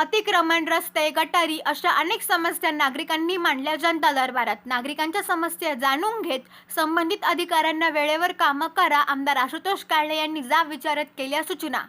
अतिक्रमण रस्ते गटारी अशा अनेक समस्या नागरिकांनी मांडल्या जनता दरबारात. नागरिकांच्या समस्या जाणून घेत संबंधित अधिकाऱ्यांना वेळेवर कामं करा आमदार आशुतोष काळे यांनी जाब विचारत केल्या सूचना.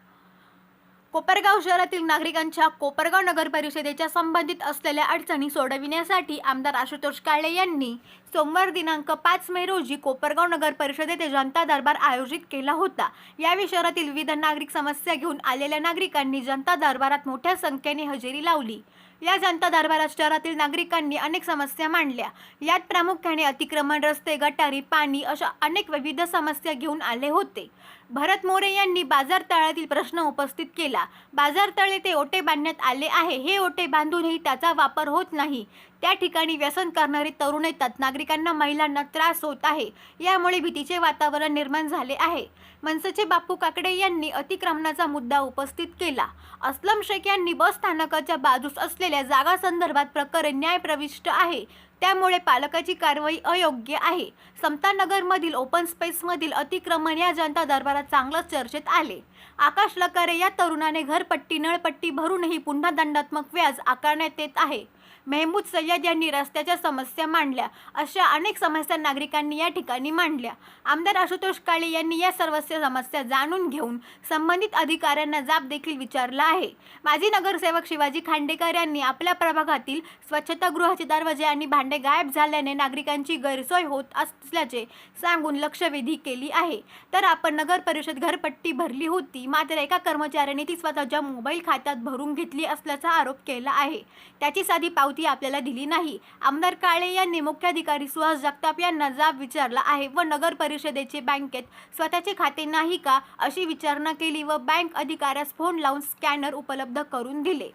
कोपरगाव शहरातील नागरिकांच्या कोपरगाव नगर परिषदेच्या संबंधित असलेल्या अडचणी सोडविण्यासाठी आमदार आशुतोष काळे यांनी सोमवार दिनांक पाच मे रोजी कोपरगाव नगर परिषदेत जनता दरबार आयोजित केला होता. यावेळी शहरातील विविध नागरिक समस्या घेऊन आलेल्या नागरिकांनी जनता दरबारात मोठ्या संख्येने हजेरी लावली. या जनता दरबारात शहरातील नागरिकांनी अनेक समस्या मांडल्या. यात प्रामुख्याने अतिक्रमण रस्ते गटारी पाणी अशा अनेक विविध समस्या घेऊन आले होते. भरत मोरे यांनी बाजार तळातील प्रश्न उपस्थित केला. बाजार तळे ते ओटे बांधण्यात आले आहे. हे ओटे बांधूनही त्याचा वापर होत नाही. त्या ठिकाणी व्यसन करणारे तरुण येतात. नागरिकांना महिलांना त्रास होत आहे. यामुळे भीतीचे वातावरण निर्माण झाले आहे. मनसेचे बापू काकडे यांनी अतिक्रमणाचा मुद्दा उपस्थित केला. अस्लम शेख यांनी बस स्थानकाच्या बाजूस असलेल्या जागा संदर्भात प्रकरण न्याय प्रविष्ट आहे. त्यामुळे पालकाची कारवाई अयोग्य आहे. समतानगरमधील ओपन स्पेसमधील अतिक्रमण या जनता दरबारात चांगलंच चर्चेत आले. आकाश लकारे या तरुणाने घरपट्टी नळपट्टी भरूनही पुन्हा दंडात्मक व्याज आकारण्यात येत आहे. मेहमूद सय्यद यांनी रस्त्याच्या समस्या मांडल्या. अशा अनेक समस्या नागरिकांनी या ठिकाणी मांडल्या. आमदार आशुतोष काळे यांनी या सर्व समस्या जाणून घेऊन संबंधित अधिकाऱ्यांना जाब देखील विचारला आहे. माजी नगरसेवक शिवाजी खांडेकर यांनी आपल्या प्रभागातील स्वच्छतागृहाचे दरवाजे आणि भांडे गायब झाल्याने नागरिकांची गैरसोय होत असल्याचे सांगून लक्षवेधी केली आहे. तर आपण नगर परिषद घरपट्टी भरली होती मात्र एका कर्मचाऱ्याने ती स्वतःच्या मोबाईल खात्यात भरून घेतली असल्याचा आरोप केला आहे. त्याची साधी पावती आपल्याला दिली नाही. आमदार काळे यांनी मुख्याधिकारी सुहास जगताप यांना जाब विचारला आहे व नगर परिषदेचे बँकेत स्वतःचे खाते नाही का? अशी विचारणा केली व बँक अधिकाऱ्यास फोन लावून स्कॅनर उपलब्ध करून दिले.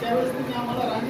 त्यावेळेस आम्हाला राणी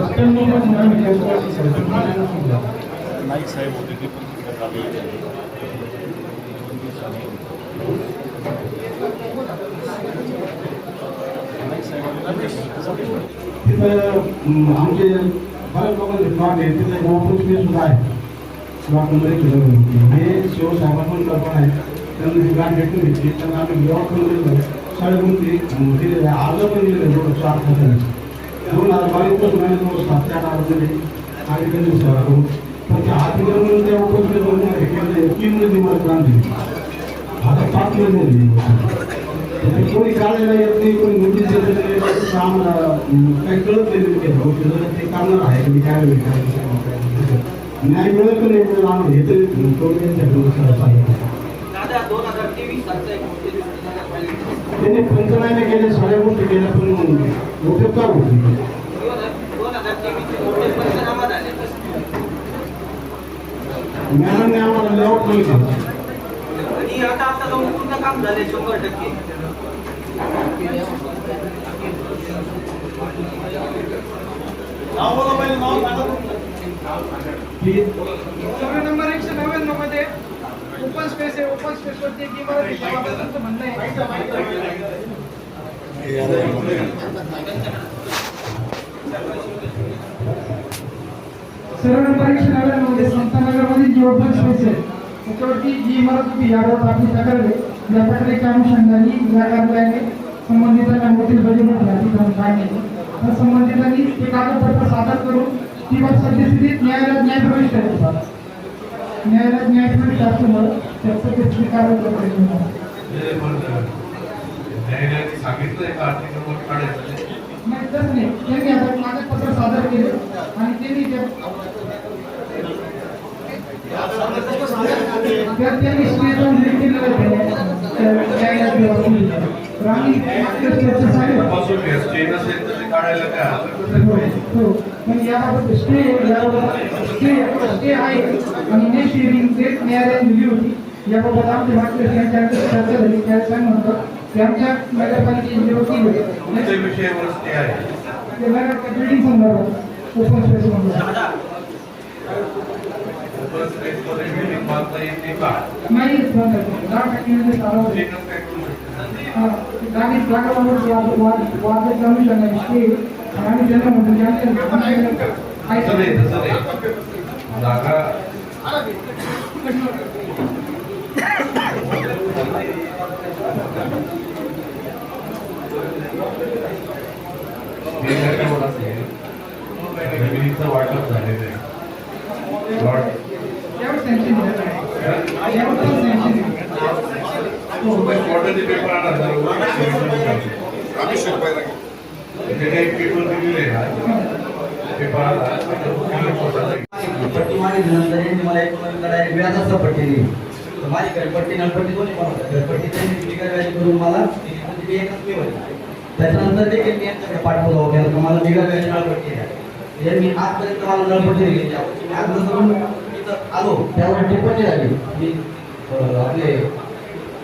काही नाईक साहेब होते ते पण तिकडे तिथं आमचे बऱ्याच लोकांचे प्लॉट आहे तिथे एक ओपन सुद्धा आहे प्लॉट नंबर एक हे शिवसाहेबांकडून पण कल्पना आहे त्यांना ती. गाठ भेटून घेतली त्यांना आम्ही विवाह पण दिलं साडेकोणती दिलेलं आहे अर्ज पण दिलेलं आहे चार सात ते आठ हजार आम्ही त्यांनी सेवा करू पण ते अतिक्रमण त्या हे केलं तीन मध्ये काम दिली आता पाच मध्ये दिली ते कोणी काढायला येत नाही कोणी नोटीस देत नाही. अं, काही कळत नाही ते करणार आहे. काय नाही. न्याय मिळत नाही मिळत आम्हाला हे तरी त्यांनी पंचनामे केले सगळ्या गोष्टी केल्या पण मोठे का होते नाही आम्हाला लेआउट नाही केलं आणि आता आता जाऊन पूर्ण काम झाले शंभर टक्के नंबर एकशे नव्याण्णवमध्ये ओपन स्पेस आहे ओपन स्पेस वरती एक इमारत आहे तुमचं म्हणणं आहे. सर्व परीक्षणालयामध्ये संतानगरमधील जवळपासमध्ये स्पेस आहे त्याच्यावरती जी इमारत होती यावर आपली तक्रार आहे या तक्रारीच्या अनुषंगाने या कार्यालयाने संबंधितांना नोटीस बजावून अतिक्रमण काढण्याची तर संबंधितांनी ते कागदपत्र सादर करून ती बाब सद्यस्थितीत न्यायालयात न्यायप्रविष्ट करायचा न्यायालयात न्यायप्रविष्ट असल्यामुळं त्याचं ते स्वीकार करतात न्यायालयाने सांगितलंय का अतिक्रमण काढायचं नाही तसं नाही त्यांनी आता कागदपत्र सादर केले आणि त्यांनी त्या त्या- त्यांनी स्टेजवर लिहिलेलं आहे द्यायला सुरुवात केली. तर आम्ही मागच्या वर्षी सांगितलं. पासून स्टे नसेल तर ते काढायला काय हरकत हो, नाही. हो. पण याबाबत स्टे याबाबत स्टे स्टे आहे आणि नेक्स्ट हिअरिंग डेट न्यायालयाने दिली होती याबाबत आमच्या मागच्या वर्षी यांच्याकडे चर्चा झाली त्यावेळेस काय म्हणतो की आमच्या नगरपालिकेची निवडणूक केली कोणत्या विषयावर स्टे आहे ते नगर बिल्डिंग संदर्भात ओपन स्पेस संदर्भात ओपन स्पेसमध्ये बिल्डिंग बांधता येते का नाही बंद आहे. दहा टक्क्यांमध्ये कालावधी ते कसं काय करू शकतो? हा, गाडी जागाबाबत वाद वाद वाद कमिशन स्टे आणि आम्ही त्यांना म्हणतो की आमच्या तसं नाही तसं नाही जागा हे त्याच्यावर असेल. जमिनीचं वाटप झालेलं आहे पेपर आणा पेपर आला तर माझी घरपट्टी नळपट्टी दोन्ही पण होत्या. घरपट्टी त्यांनी बिगर व्याज करून मला? म्हणजे एकच मी होती. त्याच्यानंतर देखील मी यांच्याकडे पाठवलं होतं की मला बिगर व्याज नळपट्टी द्या मी आजपर्यंत मला नळपट्टी दिली त्यावेळी मी आज जसं इथं आलो त्यावर टिप्पणी झाली. मी आपले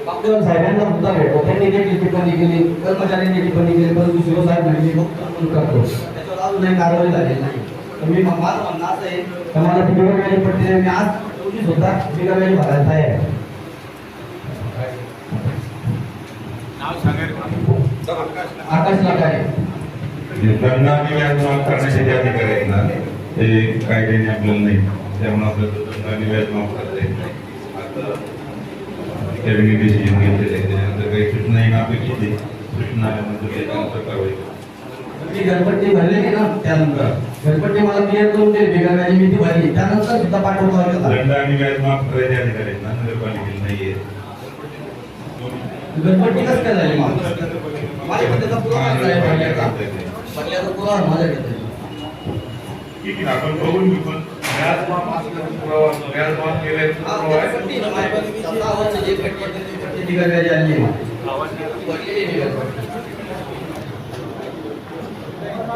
बापदेव साहेबांना मुद्दा भेटतो त्यांनी देखील टिप्पणी केली कर्मचाऱ्यांनी टिप्पणी केली परंतु शिवसाहेब म्हणजे मी फक्त करतो. त्याच्यावर अजूनही कारवाई झालेली नाही. तर मी माझं म्हणणं असं आहे तर मला बिगर व्याज पट्टी द्या. मी आज बिगर व्याज भरायला तयार आहे आकाश लाखारे दंड आणि व्याज माफ करण्याचे जे अधिकार आहेत ना ते कायद्याने आपल्याला नाही. त्यामुळे आपल्याला व्याज माफ करता येत नाही. आता कॅबिनेट डिसिजन घेतलेलं आहे. त्याच्यानंतर काही सूचना येणं अपेक्षित आहे. सूचना आल्यानंतर त्याच्यानुसार कारवाई करू. मी गणपती भरलेली ना त्यानंतर? गणपती मला क्लिअर करून दे बिगर व्याज मी ती भरली त्यानंतर सुद्धा पाठवतो. दंड आणि व्याज माफ करायचे अधिकार आहेत ना नगरपालिकेला नाहीये. गणपती कसं काय झाली माझ्याकडे त्याचा पुरावा आहे भरल्याचा. ठीक भरल्याचा पुरावा आहे माझ्याकडे आहे आपण बघून घेऊ पण. व्याज माफ असल्याचा पुरावा व्याज माफ केल्याचा हा, पुरावा आहे. जे गणपती बिगर व्याज आलेली आहे मला. भरलेली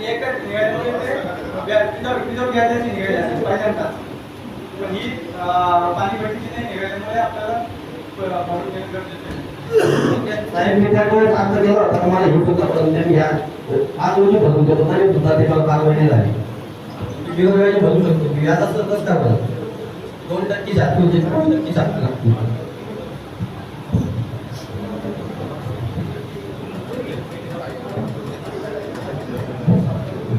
एक एकच निघाल्यामुळे निघाली असेल पहिल्यांदाच. पण ही नाही निघाल्यामुळे आपल्याला भरून देणं गरजेचं आहे. साहेब मी अर्ज केला होता मला हे सुद्धा भरून द्या. मी आज रोजी भरून देतो तरी सुद्धा त्याच्यावर पाच नाही झाली. भरू शकतो मी आता असं कसं दोन टक्के जास्त होते दोन टक्के जास्त लागतो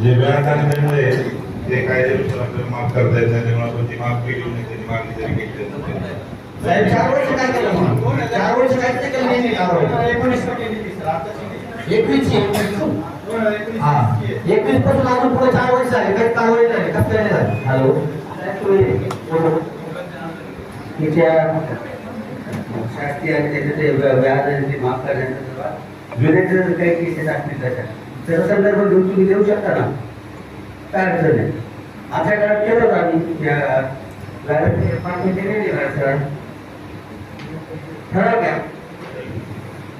जे दंड आहे ते कायद्यानुसार आपल्याला माफ़ करता येत नाही त्यामुळे आपण ती माफ़ केली नाही त्याची मागणी जरी केली तरी चालेल. साहेब चार वर्ष काय केलं मग चार वर्ष काय नाही केलं नाही कारवाई एकोणीस. एकवीस हा. एकवीस पासून अजून पुढे चार वर्ष झाले. काही कारवाई झाली? कसं काय नाही झाली? हॅलो? तिच्या शास्त्रीय आणि त्याचे ते व्याज आणि माफ़ करण्याच्या जुन्याचं काही केसेस असतील त्याच्या त्याचा संदर्भ घेऊन तुम्ही देऊ शकता ना? काय अडचण आहे आमच्या काळात केलं होतं आम्ही? या घराचे पाणी दिलेली सर ठरव घ्या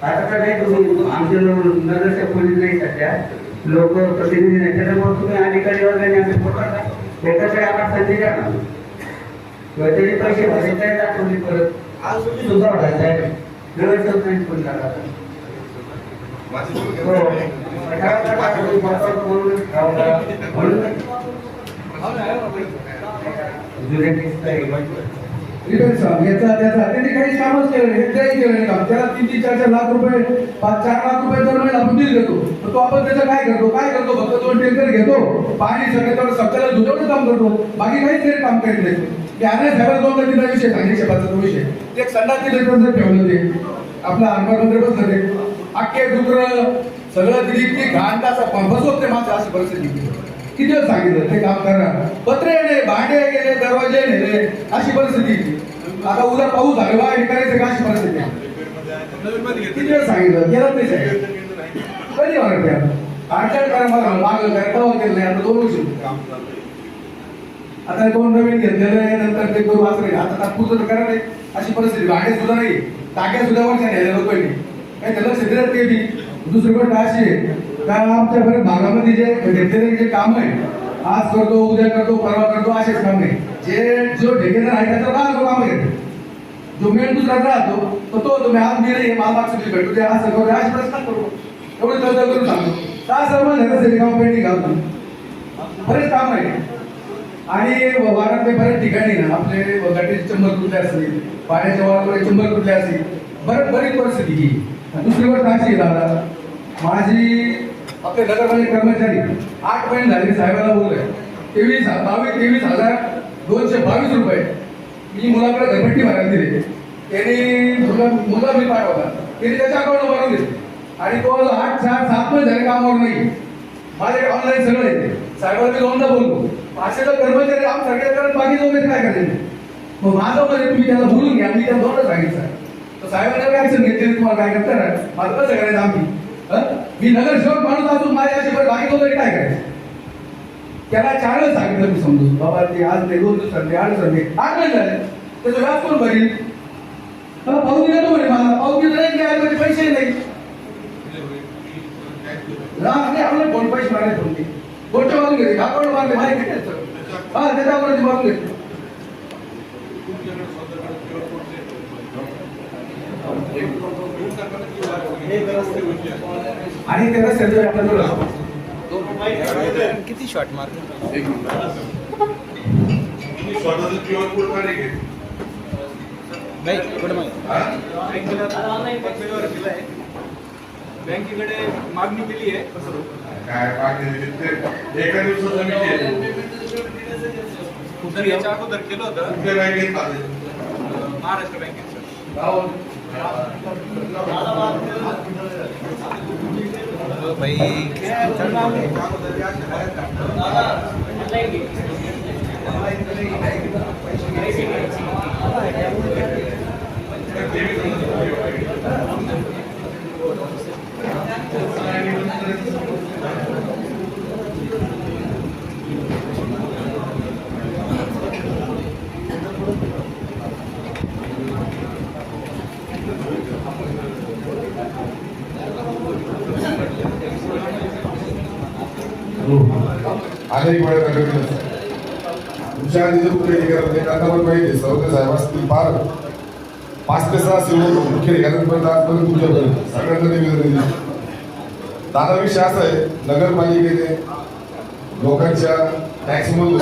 आता तर नाही तुम्ही आमचे लोक नगरसेवक कोणी नाही सध्या. लोक प्रतिनिधी नाही. त्याच्यामुळे तुम्ही अधिकारी वर्गाने आम्ही पकडला एकाकडे आम्हाला संधी द्या ना. किंवा त्याचे पैसे भरले काय दाखवले परत. आज तुम्ही सुद्धा वाटायचं आहे नगरसेवक नाही कोण टाका हो. त्याचा त्यांनी काही कामच केलं हे काही केलं नाही काम त्याला तीन तीन चार चार लाख रुपये पाच चार लाख रुपये दर महिना आपण बिल देतो तर तो आपण त्याचं काय करतो काय करतो फक्त दोन टेंकर घेतो पाणी सगळ्यात तेवढं दुधवणं काम करतो बाकी काहीच तरी काम करीत नाही ते आले साहेब दोन विषय सांगितले विषय ते एक संडासचे लेटर ठेवलं ते आपला हनुमानमध्ये बसलं ते अख्खे डुकर सगळं दिली की घाण तासा फसवत नाही माझं अशी परिस्थिती किती वेळ सांगितलं? ते काम करा. पत्रे येणे भांडे गेले दरवाजे नेले अशी परिस्थिती आता उद्या पाऊस झाला बा हे करायचं का अशी परिस्थिती किती वेळ सांगितलं? गेलं नाही साहेब. कधी म्हणत त्या अडचण करा मला मागं काय तेव्हा केलं नाही. आता दोन वर्ष आता दोन नवीन घेतलेलं आहे नंतर ते करू वाचले आता तात्पुरतं तर करा नाही. अशी परिस्थिती. भांडे सुद्धा नाही. टाक्या सुद्धा वरच्या नेलेलं लोकांनी काही त्याला लक्ष दिलं ते बी. दुसरी गोष्ट अशी आहे? का आमच्या भागामध्ये जे घेतलेले जे काम आहे आज करतो उद्या करतो परवा करतो असेच काम नाही जे जो ठेकेदार आहे त्याचा काय काम घेते जो मेन दुसरा राहतो तर तो तुम्ही आज मी नाही मला मागचं तुम्ही भेटू द्या असं करू असे प्रश्न करू एवढं चौदा करून सांगतो. का सर्व नगरसेवक काम पेंटिंग घालतो. बरेच काम आहे आणि वारातले बऱ्याच ठिकाणी ना आपले गटेचे चंबर कुठले असतील पाण्याच्या वारातले चंबर कुठले असतील बरं बरीच परिस्थिती ही. दुसरी गोष्ट अशी दादा. माझी आपले नगरपालिका कर्मचारी आठ महिने झाले साहेबाला बोलले तेवीस बावीस तेवीस हजार दोनशे बावीस रुपये. मी मुलाकडे घरपट्टी भरायला दिली. त्यांनी मुलं मुलं मी पाठवला. त्यांनी त्याच्या अकाउंट भरून दिले. आणि तो आठ चार सात महिने झाले कामावर नाही. माझे ऑनलाईन सगळं येते साहेबांना मी दोनदा बोलतो असे तर कर्मचारी आम सगळे कारण बाकी दोन काय करायचे मग माझं म्हणजे तुम्ही त्याला बोलून घ्या. मी त्याला दोनदा सांगितलं. साहेबांना काय ऍक्शन घेतली तुम्हाला काय करता ना माझं कसं करायचं आम्ही हं? मी नगरसेवक माणूस असून माझ्या अशी बाकी तरी काय करायचं? त्याला चारच सांगितलं मी समजून. बाबा ते आज नाही दोन दिवसांनी आठ दिवसांनी आठ महिने झाले. त्याचं व्याज कोण भरील? मला पाहून दिला तो म्हणे मला. पाहून दिला नाही काय म्हणे पैसे नाही. नाही आपल्याला फोन पैसे मारले फोन ते फोनच्या मारून घेते अकाउंट मारले माहिती हा त्याच्यावर मारून घेते आणि त्या रस्त्याचं आपल्याला तुम्ही स्वतःचं क्यूआर कोड का नाही घेत हा? बँकेकडे मागणी केली आहे कसं काय ते? एका दिवसाचं मी केलं. याच्या अगोदर केलं होतं कुठल्या बँकेत खाते महाराष्ट्र बँकेत अनेक वेळा तुमच्या आधी जे मुख्य अधिकारी होते? त्यांना पण माहिती सर्व साहेब असतील फार. पाच ते सहा सेवक मुख्य अधिकाऱ्यांपर्यंत आजपर्यंत तुमच्यापर्यंत सगळ्यांना निवेदन दिले दादा विषय असा आहे नगरपालिकेने लोकांच्या टॅक्समधून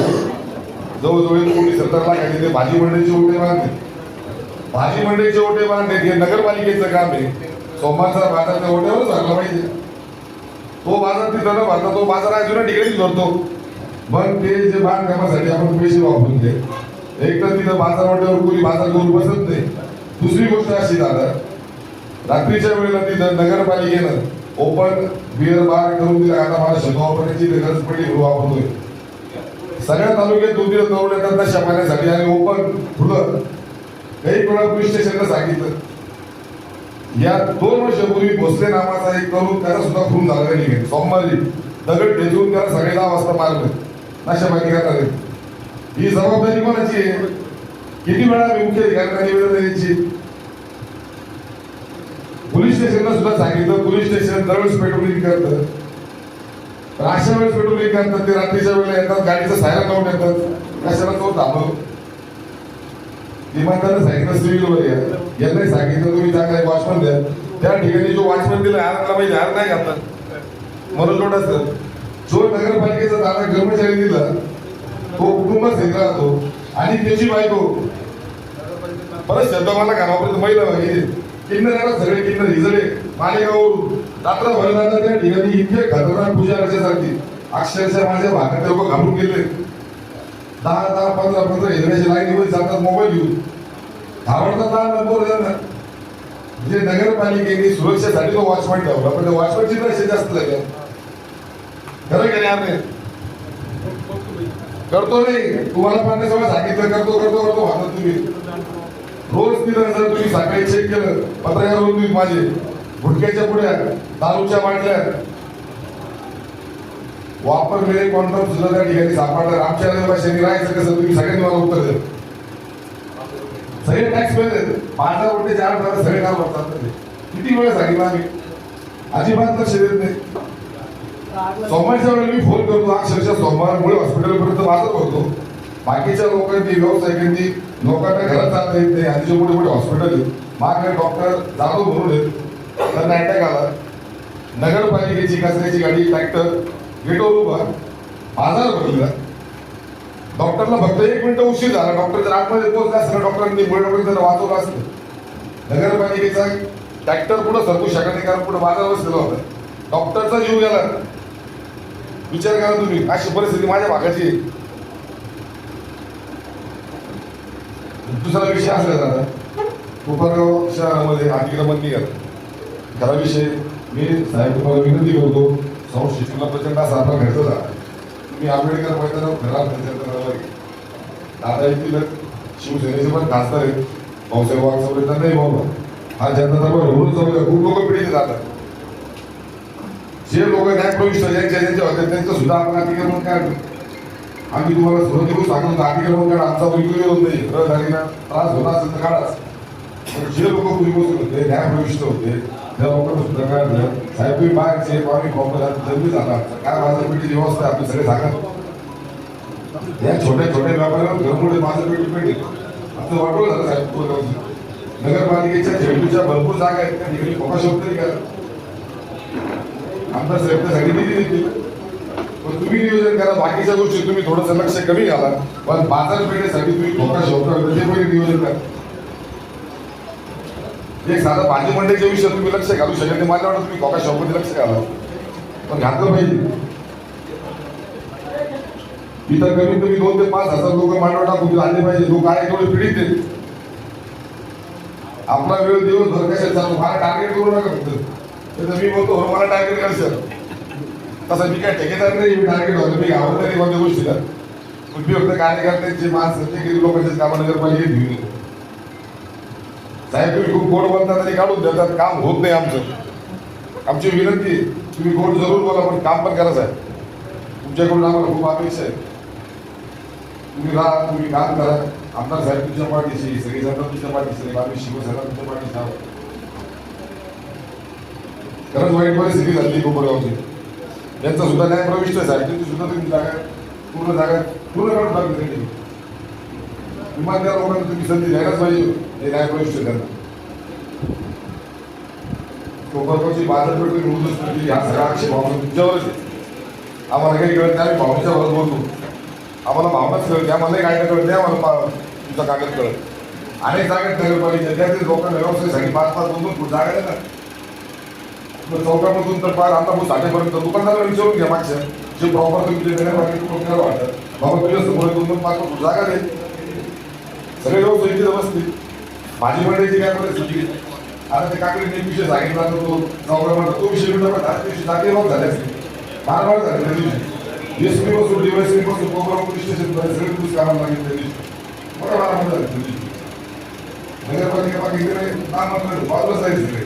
जवळजवळ एक कोटी सत्तर लाखाचे ते भाजी मंडईचे ओटे बांधले. भाजी मंडईचे ओटे बांधले हे नगरपालिकेचं काम आहे. सोमवारचा बाजार त्या ओट्यावरच भरला पाहिजे. तो बाजार तिथं न भरता तो बाजार अजून ठिकाणीच भरतो. मग ते जे बांधकामासाठी आपण पैसे वापरून ते एक तर तिथं बाजारवाट्यावर कोणी बाजार करून बसत नाही. दुसरी गोष्ट अशी दादा रात्रीच्या वेळेला तिथं नगरपालिकेनं ओपन बिअर बार करून दिला. आता मला शब्द वापरण्याची गरज पडली वापरतोय. सगळ्या तालुक्यात दोन दिवस दौड येतात तशा पाण्यासाठी आणि ओपन फुलं काही वेळा पोलीस स्टेशनला सांगितलं. या दोन वर्षापूर्वी भोसले नावाचा एक तरुण त्याला सुद्धा खून झाला नाही सोमवारी दगड ठेचून त्याला सगळे दहा वाजता मारलं. अशा माहिती करणार ही जबाबदारी कोणाची आहे? किती वेळा मी मुख्य अधिकाऱ्यांना निवेदन द्यायची? पोलीस स्टेशनला सुद्धा सांगितलं. पोलीस स्टेशन दरवेळेस पेट्रोलिंग करतं. पण अशा वेळेस पेट्रोलिंग करतात ते रात्रीच्या वेळेला येतात गाडीचं सायरन लावून येतात कशाला तो थांबव? इमानदारानं सांगितलं सिव्हिल या. यांनाही सांगितलं तुम्ही चांगला वॉचमन द्या. त्या ठिकाणी जो वॉचमन दिला हार पाहिजे हार नाही घातला. म्हणून लोट सर जो नगरपालिकेचा दादा कर्मचारी दिला तो कुटुंब सहित राहतो आणि त्याची बायको परत शब्द मला घरापर्यंत महिला पाहिजे किन्नर सगळे किन्नर हिजडे मालेगाव रात्र भरला त्या ठिकाणी इतके खतरनाक पूजा अर्चेसारखी अक्षरशः माझ्या भागात लोक घाबरून गेले. दहा दहा पंधरा पंधरा हिजड्याच्या लाईनीवर जातात मोबाईल घेऊन. धावडता दहा नंबर त्यांना म्हणजे नगरपालिकेने सुरक्षेसाठी तो वॉचमॅन ठेवला. पण वॉचमॅनची जास्त झाले. खरं की नाही करतो मी. तुम्हाला पन्नास सगळं सांगितलं करतो करतो करतो वाटत तुम्ही. रोज तिथं जर तुम्ही सकाळी चेक केलं पत्रकार रोज तुम्ही माझे गुटक्याच्या पुढ्या दारूच्या बाटल्या. वापरलेले कॉन्ट्रॅक्ट सुद्धा त्या ठिकाणी सापडणार आमच्या रहिवाशांनी राहायचं कसं? तुम्ही सगळ्यांनी मला उत्तर द्या. सगळे टॅक्स पेअर माझा पाच चार सगळे काम करतात किती वेळ सांगितलं आम्ही? अजिबात लक्ष देत नाही. सोमवारच्या वेळेला मी फोन करतो अक्षरशः सोमवारमुळे हॉस्पिटलपर्यंत वाचत होतो. बाकीच्या लोकांनी व्यावसायिकांनी लोकांना घरात जाता येत नाही. आधीचे मोठे मोठे हॉस्पिटल आहेत मागे डॉक्टर जाधव म्हणून आहेत. त्यांना अटॅक आला. नगरपालिकेची कचऱ्याची गाडी ट्रॅक्टर गेटवर उभा. बाजार भरलेला. डॉक्टरला फक्त एक मिनिट उशीर झाला. डॉक्टर जर आतमध्ये पोहोचला असतं डॉक्टरांनी मुळे जर वाचवलं असतं. नगरपालिकेचा ट्रॅक्टर पुढे सरकू शकत नाही कारण पुढे बाजार बसलेला होता. डॉक्टरचा जीव गेला. विचार करा तुम्ही. अशी परिस्थिती माझ्या भागाची आहे. दुसरा विषय असला दादा कोपरगाव शहरामध्ये अतिक्रमण निघाल खरा विषय मी साहेब तुम्हाला विनंती करतो संशिष्टीला प्रचंड असा आपला खर्च झाला मी आंबेडकर मैदानावर घरात लागेल. दादा येथील शिवसेनेचे पण खासदार आहेत. भाऊसाहेब वागचौरे नाही भाऊ. हा जनता दरबार होऊन जाऊया खूप लोक पीडित जातात. जे लोक न्यायप्रविष्ट ज्यांच्या ज्यांच्या होते त्यांचं सुद्धा आपण अतिक्रमण काढलं. आम्ही तुम्हाला सुरुवातीकडून सांगून अतिक्रमण काढा. आमचा बिलकुल विरोध नाही रहदारीला त्रास होता असेल तर काढाच पण जे लोक पूर्वीपासून होते न्याय प्रविष्ट होते त्या लोकांना सुद्धा काढलं. साहेब बाहेरचे आम्ही कॉम्प्युटर जन्मी झाला काय बाजारपेठेची व्यवस्था आहे आपली सगळे सांगा. या छोट्या छोट्या व्यापाऱ्यांना घरमुळे बाजारपेठी पेटी आता वाटोळ झालं साहेब नगरपालिकेच्या झेंडूच्या भरपूर जागा आहेत. त्या ठिकाणी फोका शोध तरी करा आमदार साहेब निधी देतील पण तुम्ही नियोजन करा बाकीच्या गोष्टी तुम्ही थोडंसं लक्ष कमी घाला. पण बाजारपेठेसाठी तुम्ही फोका शोध ते पहिले नियोजन करा. एक साधा भाजी मंडईच्या विषय तुम्ही लक्ष घालू शकत नाही. मला वाटतं तुम्ही फोका शॉपमध्ये लक्ष घाला. पण घातलं पाहिजे. इथं कमीत कमी दोन ते पाच हजार लोक मांडव टाकून आले पाहिजे. लोक आहे तेवढे पीडित आहेत. आपला वेळ दिवसभर कशा चालू? मला टार्गेट करू नका फक्त. तर मी बोलतो हो, मला टार्गेट सर तसं मी काय ठेकेदार नाही मी टार्गेट होतो. मी आवडत नाही कोणत्या गोष्टीला पण मी फक्त कार्यकर्त्यांचे माणसं ते किती लोकांचे कामं नगरपालिकेत घेऊन येतो साहेब तुम्ही खूप गोड बोलतात आणि काढून देतात. काम होत नाही आमचं. आमची विनंती आहे, तुम्ही गोड जरूर बोला पण काम पण करा साहेब. तुमच्याकडून आम्हाला खूप अपेक्षा आहे. तुम्ही राहा तुम्ही काम करा. आमदार साहेब तुमच्या पाठीशी सगळी जण तुमच्या पाठीशी आहे. आम्ही शिवसेना तुमच्या पाठीशी आहोत. खरंच वाईट परिस्थिती झाली कोपरगावची. त्यांचा सुद्धा न्याय प्रविष्ट झाली साहेब त्यांची सुद्धा तुम्ही जागा पूर्ण जागा पूर्णपणे काढून टाकली त्यांनी. इमानदार लोकांना तुम्ही संधी द्यायलाच पाहिजे हे न्याय प्रविष्ट त्यांना कोपरगावची बाजारपेठ तुम्ही उद्ध्वस्त केली हा सगळा आक्षेप आम्हाला तुमच्यावरच आहे. आम्हाला काही कळत नाही आम्ही भावनेच्या वर बोलतो. आम्हाला भावनाच कळत आम्हाला काही काय कळत नाही आम्हाला तुमचा कागद कळत अनेक जागेत नगरपालिका त्यातील लोकांना व्यवसायासाठी पाच पाच दोन दोन जागा आहे ना मग चौकामधून तर पार आता साठेपर्यंत दुकानदाराला विचारून घ्या मागच्या. जे प्रॉपर तुम्ही जे नगरपालिका लोकांना वाटत. बाबा तुझ्या समोर दोन दोन पाच पाच जागा दे सगळे व्यवसाय तिथे बसतील. भाजी मंडळीची काय परिस्थिती? आहे? आता ते काकडे एक विषय सांगितला तो तो म्हणतो तो विषय मिळतो पण त्या दिवशी जागे लोक झाले असते फार फार झाले त्या दिवशी. एस पी पासून डीवायसी पासून कोपरा पोलीस स्टेशन पर्यंत सगळे पोलीस कामाला लागले त्या दिवशी. बरं मारामारी झाले त्या दिवशी. नगरपालिका बाकी इकडे काम आपलं बाजूला जाईल सगळे.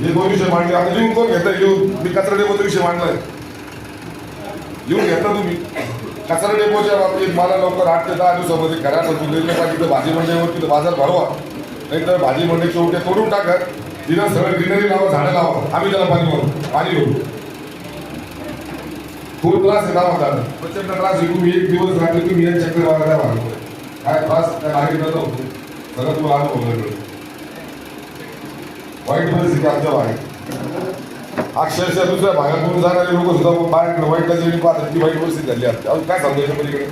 हे दोन विषय मांडले. आता लिहून कोण घेता लिहून मी कचरा डेपोचा विषय मांडलाय. लिहून घेता तुम्ही. कचरा डेपोच्या बाबतीत मला लवकर आठ ते दहा दिवसामध्ये घरात तिथं भाजी मंडईवर तिथं बाजार भरवा. नाही तर भाजी मंडई उठे तोडून टाका. तिथं सगळं ग्रीनरी लावा झाडं लावा. आम्ही त्याला पाणी मारू पाणी घेऊ खूप त्रास आहे गावात आता. प्रचंड त्रास आहे. तुम्ही एक दिवस रात्री तुम्ही या चक्कर मारायला काय त्रास त्या नागरिकांना होतो सगळं तुला अनुभव वाईट परिस्थिती आमच्या भागात. अक्षरशः दुसऱ्या भागातून जाणारे लोक सुद्धा बाहेर वाईट नजरेने पाहतात ती वाईट परिस्थिती झाली. आहे अजून काय सांगू याच्या पलीकडे?